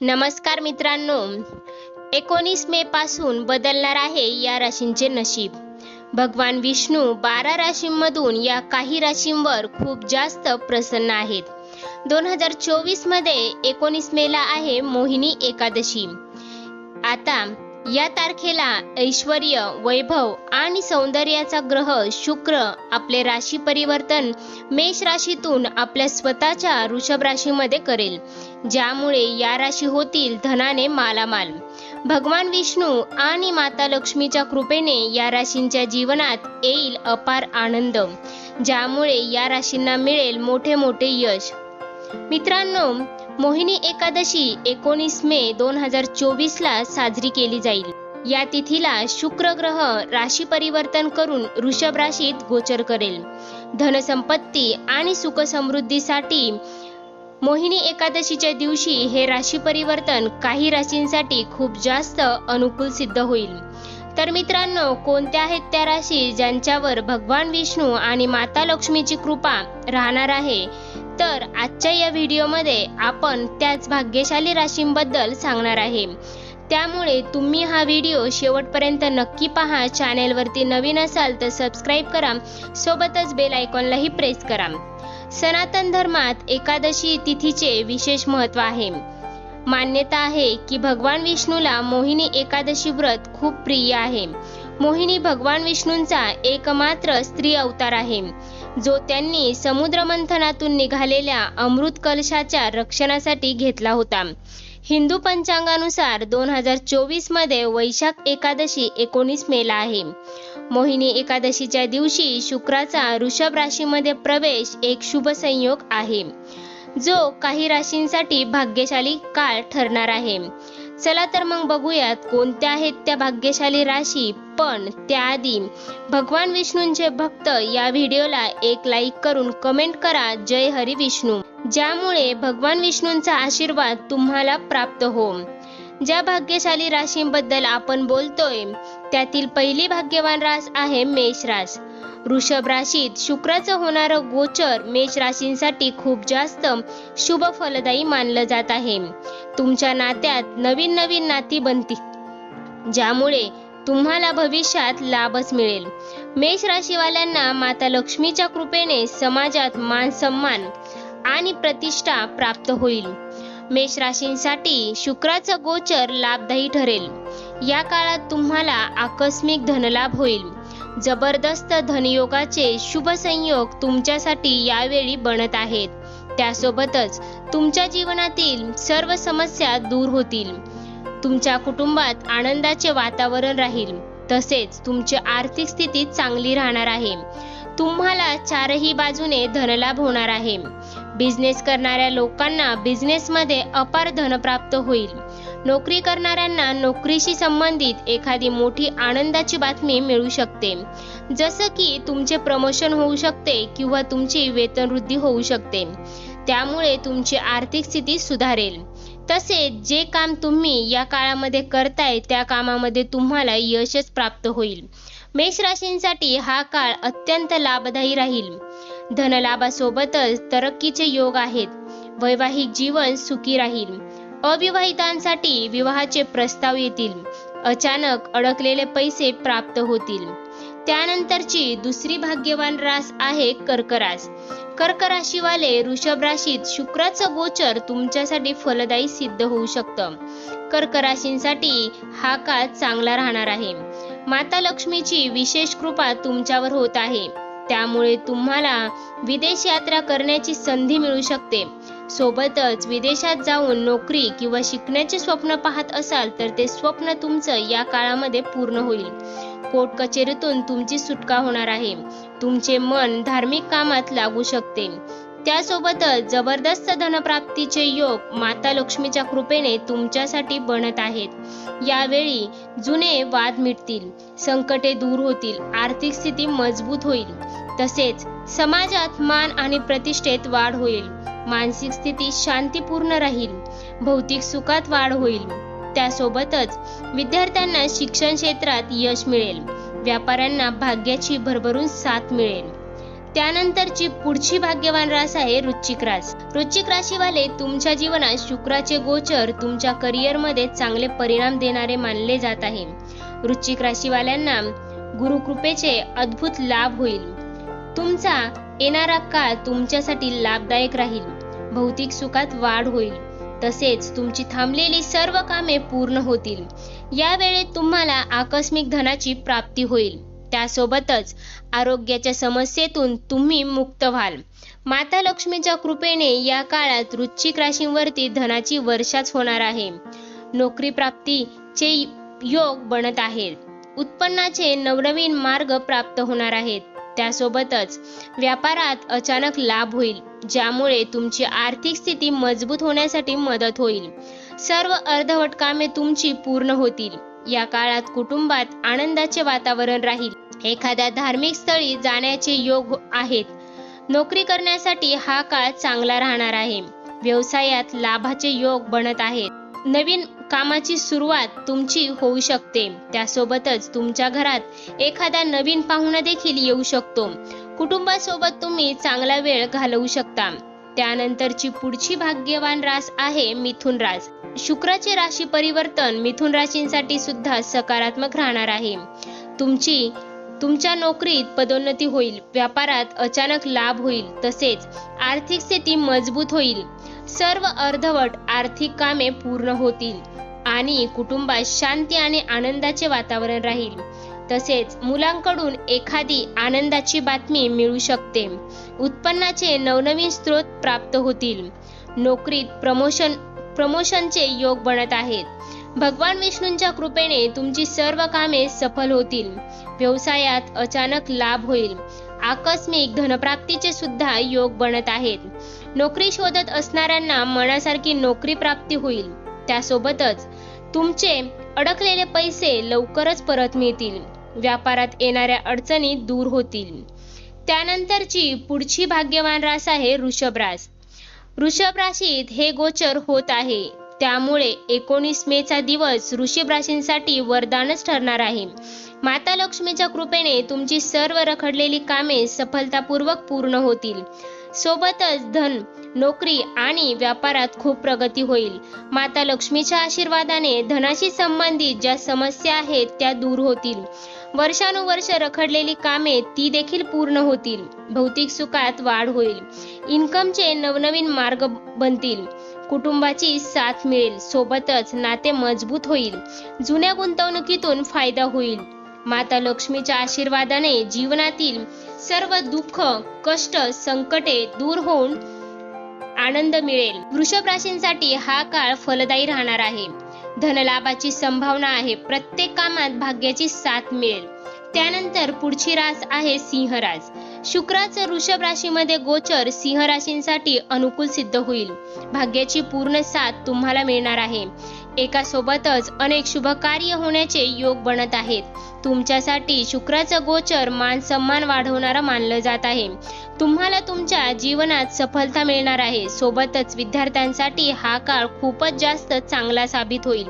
नमस्कार मित्रांनो एकोणीस मे पासून बदलणार आहे या राशींचे नशीब. भगवान विष्णू बारा राशींमधून या काही राशींवर खूप जास्त प्रसन्न आहेत. दोन हजार चोवीसमध्ये एकोणीस मेला आहे मोहिनी एकादशी. आता या तारखेला ऐश्वर वैभव आणि सौंदर्याचा ग्रह शुक्र आपले राशी परिवर्तन मेष राशीतून आपल्या स्वतःच्या वृषभ राशीमध्ये करेल. ज्यामुळे या राशी होतील धनाने मालामाल. भगवान विष्णू आणि माता लक्ष्मीच्या कृपेने या राशींच्या जीवनात येईल अपार आनंद ज्यामुळे या राशींना मिळेल मोठे मोठे यश. मित्रांनो मोहिनी एकादशी एकोणीस मे दोन हजार चोवीस ला साजरी केली जाईल. या तिथीला शुक्र ग्रह राशी परिवर्तन करून वृषभ राशीत गोचर करेल. धनसंपत्ती आणि सुख समृद्धीसाठी मोहिनी एकादशीच्या दिवशी हे राशी परिवर्तन काही राशींसाठी खूप जास्त अनुकूल सिद्ध होईल. तर मित्रांनो कोणत्या आहेत त्या राशी ज्यांच्यावर भगवान विष्णू आणि माता लक्ष्मीची कृपा राहणार आहे? तर आजच्या या व्हिडिओमध्ये आपण त्याच भाग्यशाली राशींबद्दल सांगणार आहे. त्यामुळे तुम्ही हा व्हिडिओ शेवटपर्यंत नक्की पहा चॅनेलवरती नवीन असाल तर सबस्क्राईब करा सोबतच बेल आयकॉनलाही प्रेस करा. सनातन धर्मात एकादशी तिथीचे विशेष महत्त्व आहे. मान्यता आहे की भगवान विष्णूला मोहिनी एकादशी व्रत खूप प्रिय आहे. मोहिनी भगवान विष्णूंचा एकमात्र स्त्री अवतार आहे जो त्यांनी समुद्र मंथनातून निघालेल्या अमृत कलशाच्या रक्षणासाठी घेतला होता. हिंदू पंचांगानुसार दोन हजार चोवीसमध्ये वैशाख एकादशी एकोणीस मेला आहे. मोहिनी एकादशीच्या दिवशी शुक्राचा वृषभ राशीमध्ये प्रवेश एक शुभ संयोग आहे. जो काही राशींसाठी भाग्यशाली काळ ठरणार आहे. चला तर मग बघूयात कोणत्या आहेत त्या भाग्यशाली राशी. पण त्याआधी भगवान विष्णूंचे भक्त या व्हिडिओला एक लाईक करून कमेंट करा. जय हरी विष्णू. ज्यामुळे भगवान विष्णूंचा आशीर्वाद तुम्हाला प्राप्त हो ज्या भाग्यशाली राशींबद्दल आपण बोलतोय त्यातील पहिली भाग्यवान रास आहे मेष रास. वृषभ राशीत शुक्राचं होणारं गोचर मेष राशींसाठी खूप जास्त शुभ फलदायी मानलं जात आहे. तुमच्या नात्यात नवीन नवीन नाती बनतील. ज्यामुळे तुम्हाला भविष्यात लाभच मिळेल. मेष राशीवाल्यांना माता लक्ष्मीच्या कृपेने समाजात मान सन्मान आणि प्रतिष्ठा प्राप्त होईल. मेष राशींसाठी शुक्राचं गोचर लाभदायी ठरेल. या काळात तुम्हाला आकस्मिक धनलाभ होईल. जबरदस्त धनयोगाचे शुभ संयोग तुमच्यासाठी यावेळी बनत आहेत. त्यासोबतच तुमच्या जीवनातील सर्व समस्या दूर होतील. तुमच्या कुटुंबात आनंदाचे वातावरण राहील. तसेच तुमची आर्थिक स्थिती चांगली राहणार आहे. तुम्हाला चारही बाजूने धनलाभ होणार आहे. बिझनेस करणाऱ्या लोकांना बिझनेसमध्ये अपार धन प्राप्त होईल. नोकरी करणाऱ्यांना नोकरीशी संबंधित एखादी मोठी आनंदाची बातमी मिळू शकते. जसं की तुमचे प्रमोशन होऊ शकते किंवा तुमची वेतनवृद्धी होऊ शकते. त्यामुळे तुमची आर्थिक स्थिती सुधारेल. तसेच जे काम तुम्ही या काळामध्ये करताय त्या कामामध्ये तुम्हाला यशच प्राप्त होईल. मेष राशींसाठी हा काळ अत्यंत लाभदायी राहील. धनलाभासोबतच तरक्कीचे योग आहेत. वैवाहिक जीवन सुखी राहील. अविवाहितांसाठी विवाहाचे प्रस्ताव येतील. अचानक अडकलेले पैसे प्राप्त होतील. त्यानंतरची दुसरी भाग्यवान रास आहे कर्करास. कर्क राशीवाले वृषभ राशीत शुक्राचं गोचर तुमच्यासाठी फलदायी सिद्ध होऊ शकतं. कर्क राशींसाठी हा काळ चांगला राहणार आहे. माता लक्ष्मीची विशेष कृपा तुमच्यावर होत आहे. त्यामुळे तुम्हाला विदेश यात्रा करण्याची संधी मिळू शकते. सोबतच विदेशात जाऊन नोकरी किंवा शिकण्याचे स्वप्न पाहत असाल तर ते स्वप्न तुमचं या काळामध्ये पूर्ण होईल. कोर्ट कचेरीतून तुमची सुटका होणार आहे. तुमचे मन धार्मिक कामात लागू शकते. त्यासोबतच जबरदस्त धनप्राप्तीचे योग माता लक्ष्मीच्या कृपेने तुमच्यासाठी बनत आहेत. यावेळी जुने वाद मिटतील संकटे दूर होतील आर्थिक स्थिती मजबूत होईल. तसेच समाजात मान आणि प्रतिष्ठेत वाढ होईल. मानसिक स्थिती शांतीपूर्ण राहील. भौतिक सुखात वाढ होईल. त्यासोबतच विद्यार्थ्यांना शिक्षण क्षेत्रात यश मिळेल. व्यापाऱ्यांना भाग्याची भरभरून साथ मिळेल. त्यानंतरची पुढची भाग्यवान रास आहे वृश्चिक रास. वृश्चिक राशीवाले तुमच्या जीवनात शुक्राचे गोचर तुमच्या करिअरमध्ये चांगले परिणाम देणारे मानले जात आहे. वृश्चिक राशीवाल्यांना गुरुकृपेचे अद्भुत लाभ होईल. तुमचा येणारा काळ तुमच्यासाठी लाभदायक राहील. भौतिक सुखात वाढ होईल. तसेच तुमची थांबलेली सर्व कामे पूर्ण होतील. या वेळेत तुम्हाला आकस्मिक धनाची प्राप्ती होईल. त्यासोबतच आरोग्याच्या समस्येतून तुम्ही मुक्त व्हाल. माता लक्ष्मीच्या कृपेने या काळात वृश्चिक राशींवरती धनाची वर्षाच होणार आहे. नोकरी प्राप्तीचे योग बनत आहेत उत्पन्नाचे नवनवीन मार्ग प्राप्त होणार आहेत. त्यासोबतच व्यापारात अचानक लाभ होईल ज्यामुळे तुमची आर्थिक स्थिती मजबूत होण्यासाठी मदत होईल. सर्व अर्धवट कामे तुमची पूर्ण होतील. या काळात कुटुंबात आनंदाचे वातावरण राहील. एखाद्या धार्मिक स्थळी जाण्याचे योग आहेत. नोकरी करण्यासाठी हा काळ चांगला राहणार आहे. व्यवसायात लाभाचे योग बनत आहेत. नवीन कामाची सुरुवात तुमची होऊ शकते. त्यासोबतच तुमच्या घरात एखादा नवीन पाहुणा देखील येऊ शकतो. कुटुंबासोबत तुम्ही चांगला वेळ घालवू शकता. त्यानंतरची पुढची भाग्यवान रास आहे मिथुन रास. शुक्राचे राशी परिवर्तन मिथुन राशींसाठी सुद्धा सकारात्मक राहणार आहे. तुमची तुमच्या नोकरीत पदोन्नती होईल व्यापारात अचानक लाभ होईल तसेच आर्थिक स्थिती मजबूत होईल. सर्व अर्धवट आर्थिक कामे पूर्ण होतील. आणि कुटुंबात शांती आणि आनंदाचे वातावरण राहील. तसेच मुलांकडून एखादी आनंदाची बातमी मिळू शकते. उत्पन्नाचे नवनवीन स्रोत प्राप्त होतील. नोकरीत प्रमोशन प्रमोशनचे योग बनत आहेत. भगवान विष्णूंच्या कृपेने तुमची सर्व कामे सफल होतील. व्यवसायात अचानक लाभ होईल. आकस्मिक धनप्राप्तीचे सुद्धा योग बनत आहेत. नोकरी शोधत असणाऱ्यांना मनासारखी नोकरी प्राप्ती होईल. त्यासोबतच तुमचे अडकलेले पैसे लवकरच परत मिळतील. व्यापारात येणाऱ्या अडचणी दूर होतील. त्यानंतरची पुढची भाग्यवान रास आहे वृषभ रास. वृषभ राशीत हे गोचर होत आहे. त्यामुळे एकोणीस मे चा दिवस ऋषभ राशींसाठी वरदानच ठरणार आहे. माता लक्ष्मीच्या कृपेने तुमची सर्व रखडलेली कामे सफलतापूर्वक पूर्ण होतील. सोबतच धन नोकरी आणि व्यापारात खूप प्रगती होईल. माता लक्ष्मीच्या आशीर्वादाने धनाशी संबंधित ज्या समस्या आहेत त्या दूर होतील. वर्षानुवर्ष रखडलेली कामे ती देखील पूर्ण होतील. भौतिक सुखात वाढ होईल. इन्कमचे नवनवीन मार्ग बनतील. कुटुंबाची साथ मिळेल. सोबतच नाते मजबूत होईल. जुन्या गुंतवणुकीतून फायदा होईल. माता लक्ष्मीच्या आशीर्वादाने जीवनातील सर्व दुःख कष्ट संकटे दूर होऊन आनंद मिळेल. वृषभ राशींसाठी हा काळ फलदायी राहणार आहे. धनलाभाची संभावना आहे. प्रत्येक कामात भाग्याची साथ मिळेल. त्यानंतर पुढची रास आहे सिंहराज शुक्राचं वृषभ राशीमध्ये गोचर सिंह राशींसाठी अनुकूल सिद्ध होईल. भाग्याची पूर्ण साथ तुम्हाला मिळणार आहे. एकासोबतच अनेक शुभ कार्य होण्याचे योग बनत आहेत. तुमच्यासाठी शुक्राचं गोचर मान सन्मान वाढवणारा मानलं जात आहे. तुम्हाला तुमच्या जीवनात सफलता मिळणार आहे. सोबतच विद्यार्थ्यांसाठी हा काळ खूपच जास्त चांगला साबित होईल.